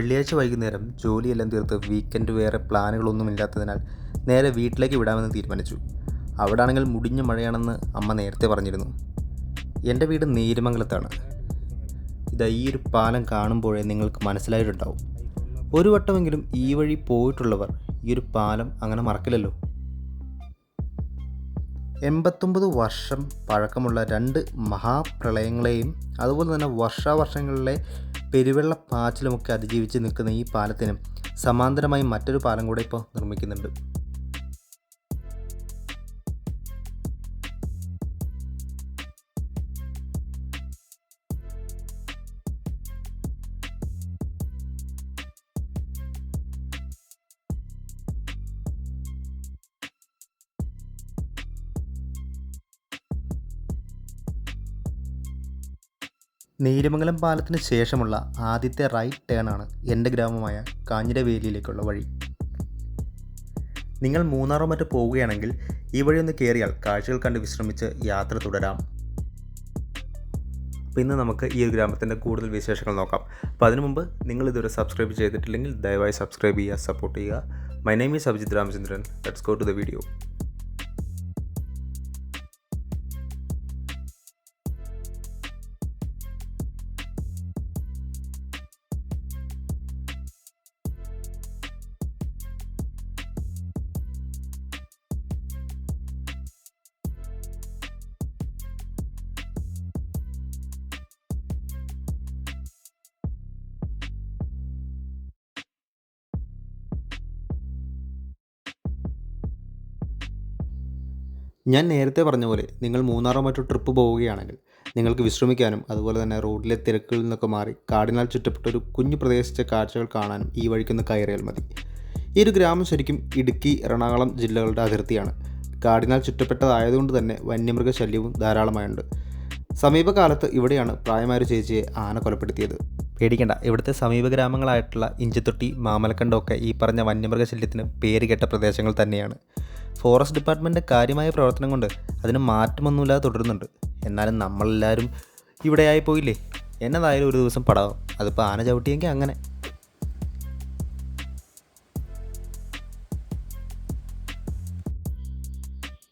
വെള്ളിയാഴ്ച വൈകുന്നേരം ജോലിയെല്ലാം തീർത്ത് വീക്കെൻഡ് വേറെ പ്ലാനുകളൊന്നും ഇല്ലാത്തതിനാൽ നേരെ വീട്ടിലേക്ക് വിടാമെന്ന് തീരുമാനിച്ചു. അവിടാണെങ്കിൽ മുടിഞ്ഞ മഴയാണെന്ന് അമ്മ നേരത്തെ പറഞ്ഞിരുന്നു. എന്റെ വീട് നീരുമംഗലത്താണ്. ഇതാ ഈ ഒരു പാലം കാണുമ്പോഴേ നിങ്ങൾക്ക് മനസ്സിലായിട്ടുണ്ടാവും. ഒരു വട്ടമെങ്കിലും ഈ വഴി പോയിട്ടുള്ളവർ ഈ ഒരു പാലം അങ്ങനെ മറക്കില്ലല്ലോ. എൺപത്തൊമ്പത് വർഷം പഴക്കമുള്ള രണ്ട് മഹാപ്രളയങ്ങളെയും അതുപോലെ തന്നെ വർഷാവർഷങ്ങളിലെ പെരുവെള്ള പാച്ചിലുമൊക്കെ അതിജീവിച്ച് നിൽക്കുന്ന ഈ പാലത്തിന് സമാന്തരമായി മറ്റൊരു പാലം കൂടെ ഇപ്പോൾ നിർമ്മിക്കുന്നുണ്ട്. നീലമംഗലം പാലത്തിന് ശേഷമുള്ള ആദ്യത്തെ റൈറ്റ് ടേൺ ആണ് എന്റെ ഗ്രാമമായ കാഞ്ഞിരവേലിയിലേക്കുള്ള വഴി. നിങ്ങൾ മൂന്നാറോ മറ്റോ പോവുകയാണെങ്കിൽ ഈ വഴി ഒന്ന് കയറിയാൽ കാഴ്ചകൾ കണ്ട് വിശ്രമിച്ച് യാത്ര തുടരാം. അപ്പോൾ ഇന്ന് നമുക്ക് ഈ ഒരു ഗ്രാമത്തിന്റെ കൂടുതൽ വിശേഷങ്ങൾ നോക്കാം. അപ്പോൾ അതിനു മുമ്പ് നിങ്ങൾ ഇതുവരെ സബ്സ്ക്രൈബ് ചെയ്തിട്ടില്ലെങ്കിൽ ദയവായി സബ്സ്ക്രൈബ് ചെയ്യുക സപ്പോർട്ട് ചെയ്യുക. My name is Abhijith Ramachandran. Let's go to the video ഞാൻ നേരത്തെ പറഞ്ഞ പോലെ നിങ്ങൾ മൂന്നാറോ മറ്റോ ട്രിപ്പ് പോവുകയാണെങ്കിൽ നിങ്ങൾക്ക് വിശ്രമിക്കാനും അതുപോലെ തന്നെ റോഡിലെ തിരക്കുകളിൽ നിന്നൊക്കെ മാറി കാടിനാൽ ചുറ്റപ്പെട്ട ഒരു കുഞ്ഞു പ്രദേശത്തെ കാഴ്ചകൾ കാണാനും ഈ വഴിക്കൊന്ന് കയറിയാൽ മതി. ഈ ഒരു ഗ്രാമം ശരിക്കും ഇടുക്കി എറണാകുളം ജില്ലകളുടെ അതിർത്തിയാണ്. കാടിനാൽ ചുറ്റപ്പെട്ടതായതുകൊണ്ട് തന്നെ വന്യമൃഗശല്യവും ധാരാളമായുണ്ട്. സമീപകാലത്ത് ഇവിടെയാണ് പ്രായമായൊരു ചേച്ചിയെ ആന കൊലപ്പെടുത്തിയത്. പേടിക്കേണ്ട ഇവിടുത്തെ സമീപ ഗ്രാമങ്ങളായിട്ടുള്ള ഇഞ്ചിത്തൊട്ടി മാമലക്കണ്ടമൊക്കെ ഈ പറഞ്ഞ വന്യമൃഗശല്യത്തിന് പേരുകെട്ട പ്രദേശങ്ങൾ തന്നെയാണ്. ഫോറസ്റ്റ് ഡിപ്പാർട്ട്മെന്റ് കാര്യമായ പ്രവർത്തനം കൊണ്ട് അതിന് മാറ്റമൊന്നുമില്ലാതെ തുടരുന്നുണ്ട്. എന്നാലും നമ്മളെല്ലാവരും ഇവിടെ ആയി പോയില്ലേ എന്നതായാലും ഒരു ദിവസം പടാവും. അതിപ്പോൾ ആന ചവിട്ടിയെങ്കിൽ അങ്ങനെ.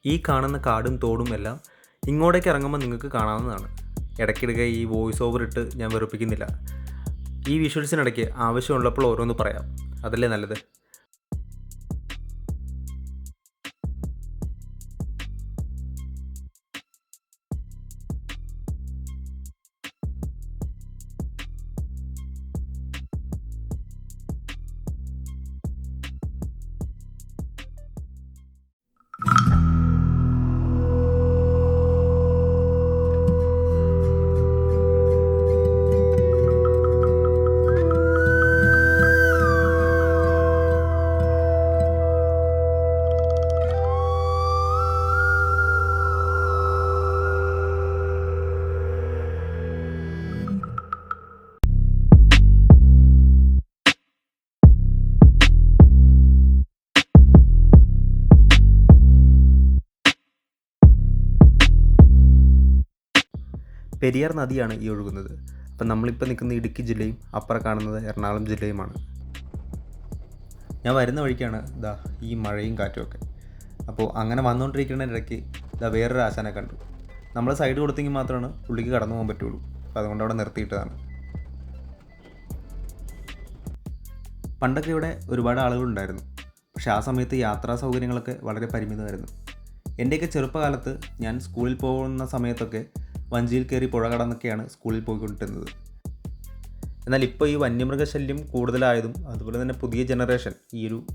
ഈ കാണുന്ന കാടും തോടും എല്ലാം ഇങ്ങോട്ടേക്ക് ഇറങ്ങുമ്പോൾ നിങ്ങൾക്ക് കാണാവുന്നതാണ്. ഇടയ്ക്കിടയ്ക്ക് ഈ വോയിസ് ഓവർ ഇട്ട് ഞാൻ വെറുപ്പിക്കുന്നില്ല. ഈ വിഷ്വൽസിനിടയ്ക്ക് ആവശ്യമുള്ളപ്പോൾ ഓരോന്ന് പറയാം. അതല്ലേ നല്ലത്? പെരിയാർ നദിയാണ് ഈ ഒഴുകുന്നത്. അപ്പം നമ്മളിപ്പോൾ നിൽക്കുന്ന ഇടുക്കി ജില്ലയും അപ്പുറം കാണുന്നത് എറണാകുളം ജില്ലയുമാണ്. ഞാൻ വരുന്ന വഴിക്കാണ് ഇതാ ഈ മഴയും കാറ്റുമൊക്കെ അപ്പോൾ അങ്ങനെ വന്നുകൊണ്ടിരിക്കുന്ന ഇടയ്ക്ക് ഇതാ വേറൊരു ആശാനെ കണ്ടു. നമ്മൾ സൈഡ് കൊടുത്തെങ്കിൽ മാത്രമാണ് പുള്ളിക്ക് കടന്നു പോകാൻ പറ്റുള്ളൂ. അപ്പോൾ അതുകൊണ്ട് അവിടെ നിർത്തിയിട്ടതാണ്. പണ്ടൊക്കെ ഇവിടെ ഒരുപാട് ആളുകളുണ്ടായിരുന്നു. പക്ഷേ ആ സമയത്ത് യാത്രാ സൗകര്യങ്ങളൊക്കെ വളരെ പരിമിതമായിരുന്നു. എന്റെയൊക്കെ ചെറുപ്പകാലത്ത് ഞാൻ സ്കൂളിൽ പോകുന്ന സമയത്തൊക്കെ വഞ്ചിയിൽ കയറി പുഴ കടന്നൊക്കെയാണ് സ്കൂളിൽ പോയിക്കൊണ്ടിരുന്നത്. എന്നാൽ ഇപ്പോൾ ഈ വന്യമൃഗശല്യം കൂടുതലായതും അതുപോലെ തന്നെ പുതിയ ജനറേഷൻ ഈ ഒരു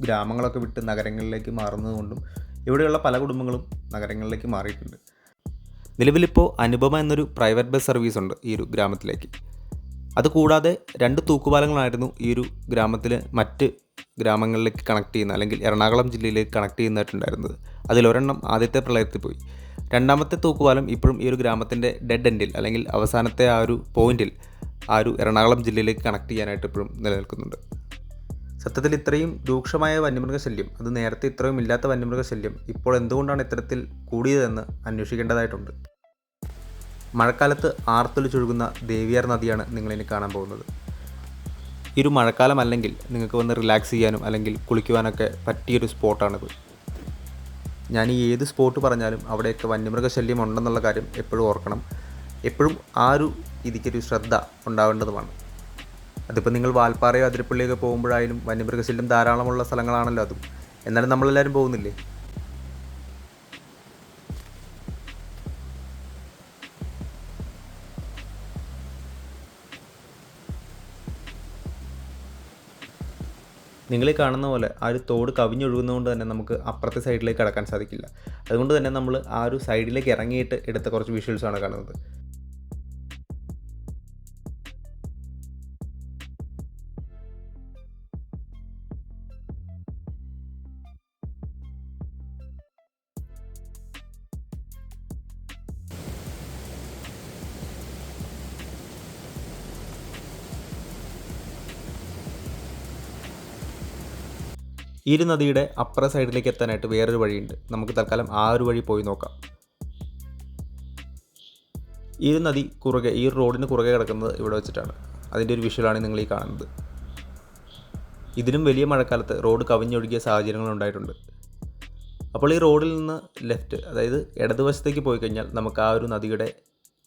ഗ്രാമങ്ങളൊക്കെ വിട്ട് നഗരങ്ങളിലേക്ക് മാറുന്നതുകൊണ്ടും ഇവിടെയുള്ള പല കുടുംബങ്ങളും നഗരങ്ങളിലേക്ക് മാറിയിട്ടുണ്ട്. നിലവിലിപ്പോൾ അനുപമ എന്നൊരു പ്രൈവറ്റ് ബസ് സർവീസ് ഉണ്ട് ഈ ഒരു ഗ്രാമത്തിലേക്ക്. അതുകൂടാതെ രണ്ട് തൂക്കുപാലങ്ങളായിരുന്നു ഈ ഒരു ഗ്രാമത്തിൽ മറ്റ് ഗ്രാമങ്ങളിലേക്ക് കണക്ട് ചെയ്യുന്ന അല്ലെങ്കിൽ എറണാകുളം ജില്ലയിലേക്ക് കണക്ട് ചെയ്യുന്നതായിട്ടുണ്ടായിരുന്നത്. അതിലൊരെണ്ണം ആദ്യത്തെ പ്രളയത്തിൽ പോയി. രണ്ടാമത്തെ തൂക്കുപാലം ഇപ്പോഴും ഈ ഒരു ഗ്രാമത്തിന്റെ ഡെഡ് എൻഡിൽ അല്ലെങ്കിൽ അവസാനത്തെ ആ ഒരു പോയിന്റിൽ ആ ഒരു എറണാകുളം ജില്ലയിലേക്ക് കണക്ട് ചെയ്യാനായിട്ട് ഇപ്പോഴും നിലനിൽക്കുന്നുണ്ട്. സത്യത്തിൽ ഇത്രയും രൂക്ഷമായ വന്യമൃഗശല്യം അത് നേരത്തെ ഇത്രയും ഇല്ലാത്ത വന്യമൃഗശല്യം ഇപ്പോൾ എന്തുകൊണ്ടാണ് ഇത്തരത്തിൽ കൂടിയതെന്ന് അന്വേഷിക്കേണ്ടതായിട്ടുണ്ട്. മഴക്കാലത്ത് ആർത്തൊലിച്ചൊഴുകുന്ന ദേവിയാർ നദിയാണ് നിങ്ങളിനി കാണാൻ പോകുന്നത്. ഈ ഒരു മഴക്കാലം അല്ലെങ്കിൽ നിങ്ങൾക്ക് വന്ന് റിലാക്സ് ചെയ്യാനും അല്ലെങ്കിൽ കുളിക്കുവാനൊക്കെ പറ്റിയൊരു സ്പോട്ടാണിത് ഞാൻ ഈ ഏത് സ്പോട്ട് പറഞ്ഞാലും അവിടെയൊക്കെ വന്യമൃഗശല്യം ഉണ്ടെന്നുള്ള കാര്യം എപ്പോഴും ഓർക്കണം. എപ്പോഴും ആ ഒരു രീതിക്കൊരു ശ്രദ്ധ ഉണ്ടാവേണ്ടതുമാണ്. അതിപ്പോൾ നിങ്ങൾ വാൽപ്പാറയോ അതിരപ്പള്ളിയൊക്കെ പോകുമ്പോഴായാലും വന്യമൃഗശല്യം ധാരാളമുള്ള സ്ഥലങ്ങളാണല്ലോ അതും. എന്നാലും നമ്മളെല്ലാവരും പോകുന്നില്ലേ? നിങ്ങൾ കാണുന്ന പോലെ ആ ഒരു തോട് കവിഞ്ഞൊഴുകുന്നതുകൊണ്ട് തന്നെ നമുക്ക് അപ്പുറത്തെ സൈഡിലേക്ക് കടക്കാൻ സാധിക്കില്ല. അതുകൊണ്ട് തന്നെ നമ്മൾ ആ ഒരു സൈഡിലേക്ക് ഇറങ്ങിയിട്ട് എടുത്ത കുറച്ച് വിഷ്വൽസാണ് കാണുന്നത്. ഈ നദിയുടെ അപ്പുറ സൈഡിലേക്ക് എത്താനായിട്ട് വേറൊരു വഴിയുണ്ട്. നമുക്ക് തൽക്കാലം ആ ഒരു വഴി പോയി നോക്കാം. ഈ ഒരു നദി കുറുകെ ഈ റോഡിന് കുറുകെ കിടക്കുന്നത് ഇവിടെ വെച്ചിട്ടാണ്. അതിന്റെ ഒരു വിഷ്വലാണ് നിങ്ങൾ ഈ കാണുന്നത്. ഇതിനും വലിയ മഴക്കാലത്ത് റോഡ് കവിഞ്ഞൊഴുകിയ സാഹചര്യങ്ങൾ ഉണ്ടായിട്ടുണ്ട്. അപ്പോൾ ഈ റോഡിൽ നിന്ന് ലെഫ്റ്റ് അതായത് ഇടതുവശത്തേക്ക് പോയി കഴിഞ്ഞാൽ നമുക്ക് ആ ഒരു നദിയുടെ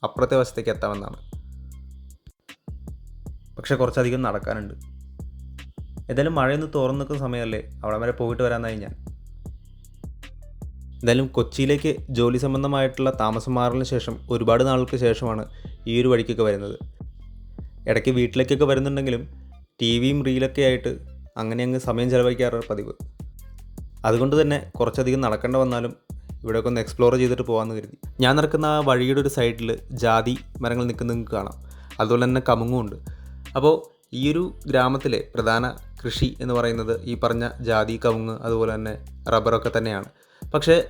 അപ്പുറത്തെ വശത്തേക്ക് എത്താമെന്നാണ്. പക്ഷേ കുറച്ചധികം നടക്കാനുണ്ട്. എന്തായാലും മഴയൊന്ന് തുറന്നു നിൽക്കുന്ന സമയമല്ലേ? അവിടെ വരെ പോയിട്ട് വരാമെന്നായി ഞാൻ എന്തായാലും കൊച്ചിയിലേക്ക് ജോലി സംബന്ധമായിട്ടുള്ള താമസം മാറലിന് ശേഷം ഒരുപാട് നാൾക്ക് ശേഷമാണ് ഈ ഒരു വഴിക്കൊക്കെ വരുന്നത്. ഇടയ്ക്ക് വീട്ടിലേക്കൊക്കെ വരുന്നുണ്ടെങ്കിലും ടി വിയും റീലൊക്കെ ആയിട്ട് അങ്ങനെ അങ്ങ് സമയം ചിലവഴിക്കാറാണ് പതിവ്. അതുകൊണ്ട് തന്നെ കുറച്ചധികം നടക്കേണ്ട വന്നാലും ഇവിടെയൊക്കെ ഒന്ന് എക്സ്പ്ലോർ ചെയ്തിട്ട് പോകാമെന്ന് കരുതി. ഞാൻ നടക്കുന്ന ആ വഴിയുടെ ഒരു സൈഡിൽ ജാതി മരങ്ങൾ നിൽക്കുന്നത് കാണാം. അതുപോലെ തന്നെ കമുങ്ങും ഉണ്ട്. അപ്പോൾ ഈ ഒരു ഗ്രാമത്തിലെ പ്രധാന കൃഷി എന്ന് പറയുന്നത് ഈ പറഞ്ഞ ജാതി കവുങ്ങ് അതുപോലെ തന്നെ റബ്ബറൊക്കെ തന്നെയാണ്. പക്ഷേ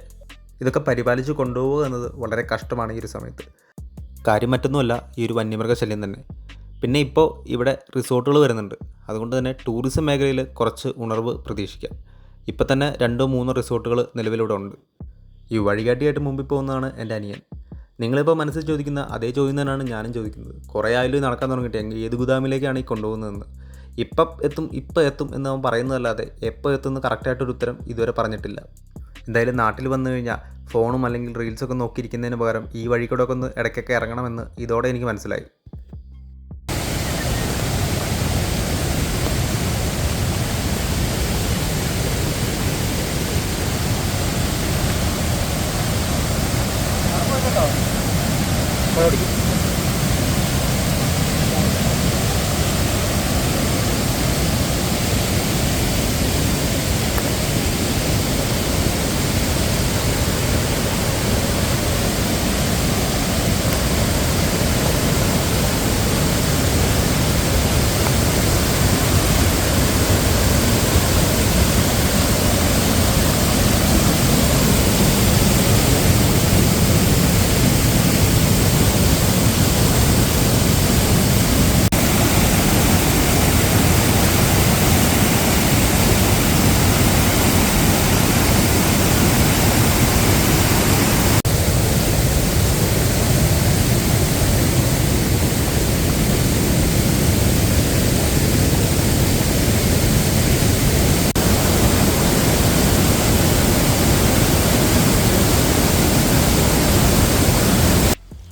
ഇതൊക്കെ പരിപാലിച്ച് കൊണ്ടുപോകുക എന്നത് വളരെ കഷ്ടമാണ് ഈ ഒരു സമയത്ത്. കാര്യം മറ്റൊന്നുമല്ല ഈ ഒരു വന്യമൃഗശല്യം തന്നെ. പിന്നെ ഇപ്പോൾ ഇവിടെ റിസോർട്ടുകൾ വരുന്നുണ്ട്. അതുകൊണ്ട് തന്നെ ടൂറിസം മേഖലയിൽ കുറച്ച് ഉണർവ് പ്രതീക്ഷിക്കാം. ഇപ്പം തന്നെ രണ്ടോ മൂന്നോ റിസോർട്ടുകൾ നിലവിലിവിടെ ഉണ്ട്. ഈ വഴികാട്ടിയായിട്ട് മുമ്പിൽ പോകുന്നതാണ് എന്റെ അനിയൻ. നിങ്ങളിപ്പോൾ മനസ്സിൽ ചോദിക്കുന്ന അതേ ചോദ്യം തന്നെയാണ് ഞാനും ചോദിക്കുന്നത്. കുറേ ആയാലും നടക്കാൻ തുടങ്ങിയിട്ട് ഏത് ഗുദാമിലേക്കാണ് ഈ കൊണ്ടുപോകുന്നതെന്ന്. ഇപ്പം എത്തും ഇപ്പം എത്തും എന്ന് അവൻ പറയുന്നതല്ലാതെ എപ്പോൾ എത്തും എത്തുമെന്ന് കറക്റ്റായിട്ടൊരു ഉത്തരം ഇതുവരെ പറഞ്ഞിട്ടില്ല. എന്തായാലും നാട്ടിൽ വന്നു കഴിഞ്ഞാൽ ഫോണും അല്ലെങ്കിൽ റീൽസൊക്കെ നോക്കിയിരിക്കുന്നതിന് പകരം ഈ വഴി കൂടെ ഒക്കെ ഒന്ന് ഇടയ്ക്കൊക്കെ ഇറങ്ങണമെന്ന് ഇതോടെ എനിക്ക് മനസ്സിലായി.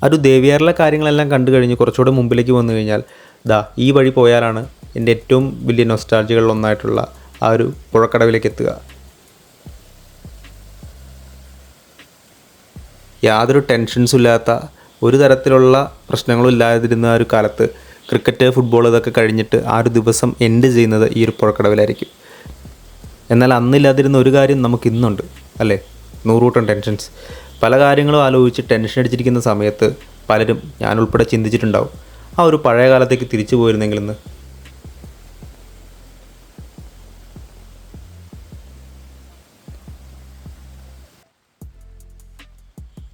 ഒരു ദേവിയാറിലെ കാര്യങ്ങളെല്ലാം കണ്ടു കഴിഞ്ഞ് കുറച്ചുകൂടെ മുമ്പിലേക്ക് വന്നു കഴിഞ്ഞാൽ ദാ ഈ വഴി പോയാലാണ് എന്റെ ഏറ്റവും വലിയ നൊസ്റ്റാൾജികളിൽ ഒന്നായിട്ടുള്ള ആ ഒരു പുഴക്കടവിലേക്ക് എത്തുക. യാതൊരു ടെൻഷൻസും ഇല്ലാത്ത ഒരു തരത്തിലുള്ള പ്രശ്നങ്ങളും ഇല്ലാതിരുന്ന ആ ഒരു കാലത്ത് ക്രിക്കറ്റ് ഫുട്ബോൾ ഇതൊക്കെ കഴിഞ്ഞിട്ട് ആ ഒരു ദിവസം എൻഡ് ചെയ്യുന്നത് ഈ ഒരു പുഴക്കടവിലായിരിക്കും. എന്നാൽ അന്നില്ലാതിരുന്ന ഒരു കാര്യം നമുക്ക് ഇന്നുണ്ട് അല്ലേ? നൂറുകൂട്ടം ടെൻഷൻസ് പല കാര്യങ്ങളും ആലോചിച്ച് ടെൻഷൻ അടിച്ചിരിക്കുന്ന സമയത്ത് പലരും ഞാൻ ഉൾപ്പെടെ ചിന്തിച്ചിട്ടുണ്ടാവും. ആ ഒരു പഴയ കാലത്തേക്ക് തിരിച്ചു പോയിരുന്നെങ്കിലെന്ന്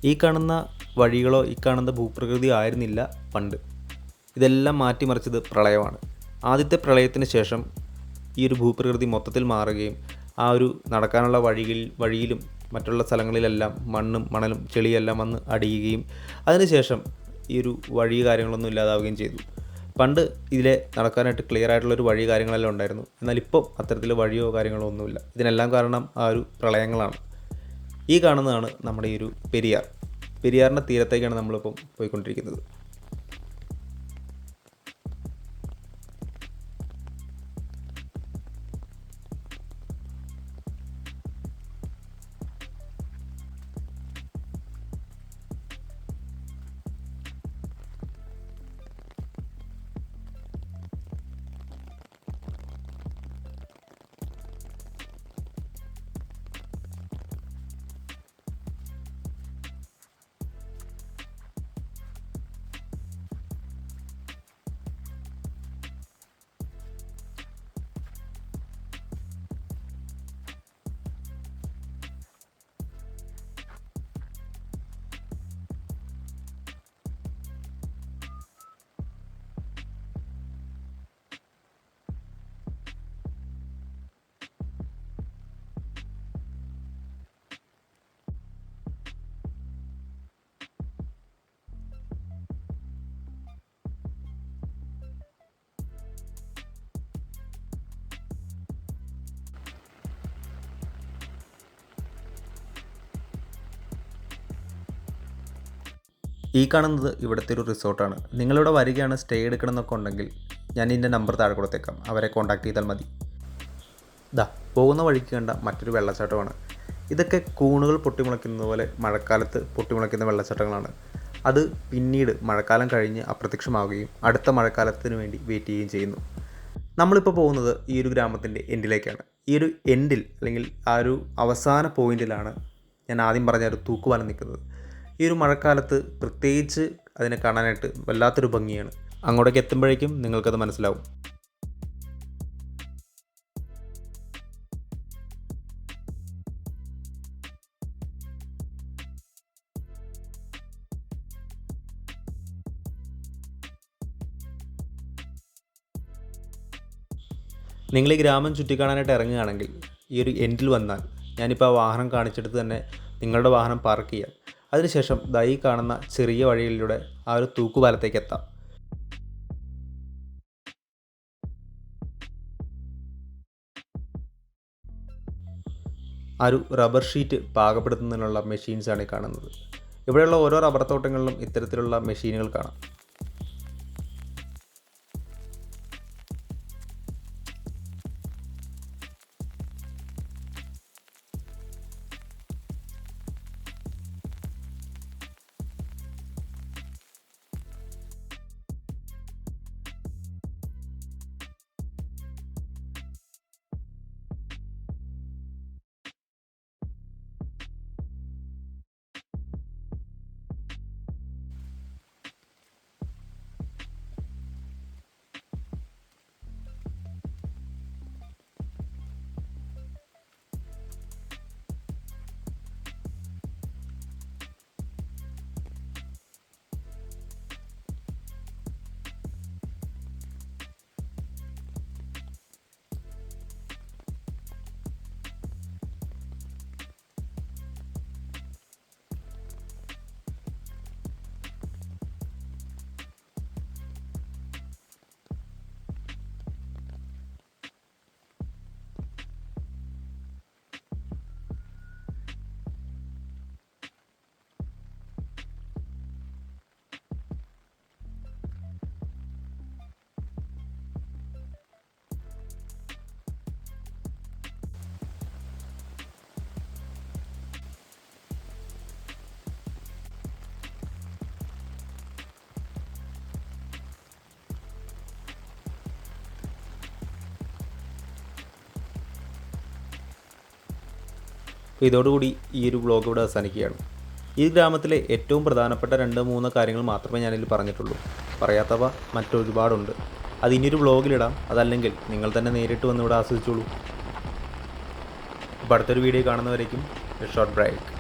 ഈ കാണുന്ന വഴികളോ ഈ കാണുന്ന ഭൂപ്രകൃതി ആയിരുന്നില്ല പണ്ട്. ഇതെല്ലാം മാറ്റിമറിച്ചത് പ്രളയമാണ്. ആദ്യത്തെ പ്രളയത്തിന് ശേഷം ഈ ഒരു ഭൂപ്രകൃതി മൊത്തത്തിൽ മാറുകയും ആ ഒരു നടക്കാനുള്ള വഴിയിൽ വഴിയിലും മറ്റുള്ള സ്ഥലങ്ങളിലെല്ലാം മണ്ണും മണലും ചെളിയെല്ലാം വന്ന് അടിയുകയും അതിനുശേഷം ഈ ഒരു വഴി കാര്യങ്ങളൊന്നും ഇല്ലാതാവുകയും ചെയ്തു. പണ്ട് ഇതിലെ നടക്കാനായിട്ട് ക്ലിയർ ആയിട്ടുള്ളൊരു വഴി കാര്യങ്ങളെല്ലാം ഉണ്ടായിരുന്നു. എന്നാൽ ഇപ്പം അത്തരത്തിൽ വഴിയോ കാര്യങ്ങളോ ഒന്നുമില്ല. ഇതിനെല്ലാം കാരണം ആ ഒരു പ്രളയങ്ങളാണ്. ഈ കാണുന്നതാണ് നമ്മുടെ ഈ ഒരു പെരിയാർ. പെരിയാറിന്റെ തീരത്തേക്കാണ് നമ്മളിപ്പം പോയിക്കൊണ്ടിരിക്കുന്നത്. ഈ കാണുന്നത് ഇവിടുത്തെ ഒരു റിസോർട്ടാണ്. നിങ്ങളിവിടെ വരികയാണ് സ്റ്റേ എടുക്കണം എന്നൊക്കെ ഉണ്ടെങ്കിൽ ഞാൻ ഇതിന്റെ നമ്പർ താഴെ കൊടുത്തേക്കാം. അവരെ കോൺടാക്ട് ചെയ്താൽ മതി. ദാ പോകുന്ന വഴിക്ക് കണ്ട മറ്റൊരു വെള്ളച്ചാട്ടമാണ്. ഇതൊക്കെ കൂണുകൾ പൊട്ടിമുളയ്ക്കുന്നത് പോലെ മഴക്കാലത്ത് പൊട്ടിമുളയ്ക്കുന്ന വെള്ളച്ചാട്ടങ്ങളാണ്. അത് പിന്നീട് മഴക്കാലം കഴിഞ്ഞ് അപ്രത്യക്ഷമാവുകയും അടുത്ത മഴക്കാലത്തിന് വേണ്ടി വെയിറ്റ് ചെയ്യുകയും ചെയ്യുന്നു. നമ്മളിപ്പോൾ പോകുന്നത് ഈ ഒരു ഗ്രാമത്തിന്റെ എൻഡിലേക്കാണ് ഈ ഒരു എൻഡിൽ അല്ലെങ്കിൽ ആ ഒരു അവസാന പോയിന്റിലാണ് ഞാൻ ആദ്യം പറഞ്ഞ ഒരു തൂക്കുവാലം നിൽക്കുന്നത്. ഈ ഒരു മഴക്കാലത്ത് പ്രത്യേകിച്ച് അതിനെ കാണാനായിട്ട് വല്ലാത്തൊരു ഭംഗിയാണ്. അങ്ങോട്ടേക്ക് എത്തുമ്പോഴേക്കും നിങ്ങൾക്കത് മനസ്സിലാവും. നിങ്ങൾ ഈ ഗ്രാമം ചുറ്റിക്കാണാനായിട്ട് ഇറങ്ങുകയാണെങ്കിൽ ഈ ഒരു എൻഡിൽ വന്നാൽ ഞാനിപ്പോൾ ആ വാഹനം കാണിച്ചെടുത്ത് തന്നെ നിങ്ങളുടെ വാഹനം പാർക്ക് ചെയ്യാം. അതിനുശേഷം ദൈ കാണുന്ന ചെറിയ വഴിയിലൂടെ ആ ഒരു തൂക്കുപാലത്തേക്ക് എത്താം. ആ ഒരു റബ്ബർ ഷീറ്റ് പാകപ്പെടുത്തുന്നതിനുള്ള മെഷീൻസാണ് കാണുന്നത്. ഇവിടെയുള്ള ഓരോ റബ്ബർ തോട്ടങ്ങളിലും ഇത്തരത്തിലുള്ള മെഷീനുകൾ കാണാം. അപ്പോൾ ഇതോടുകൂടി ഈ ഒരു ബ്ലോഗ് ഇവിടെ അവസാനിക്കുകയാണ്. ഈ ഗ്രാമത്തിലെ ഏറ്റവും പ്രധാനപ്പെട്ട രണ്ട് മൂന്ന് കാര്യങ്ങൾ മാത്രമേ ഞാനിതിൽ പറഞ്ഞിട്ടുള്ളൂ. പറയാത്തവ മറ്റൊരുപാടുണ്ട്. അത് ഇനിയൊരു വ്ളോഗിലിടാം അതല്ലെങ്കിൽ നിങ്ങൾ തന്നെ നേരിട്ട് വന്ന് ഇവിടെ ആസ്വദിച്ചോളൂ. അപ്പോൾ അടുത്തൊരു വീഡിയോ കാണുന്നവരേക്കും ഷോർട്ട് ബ്രേക്ക്.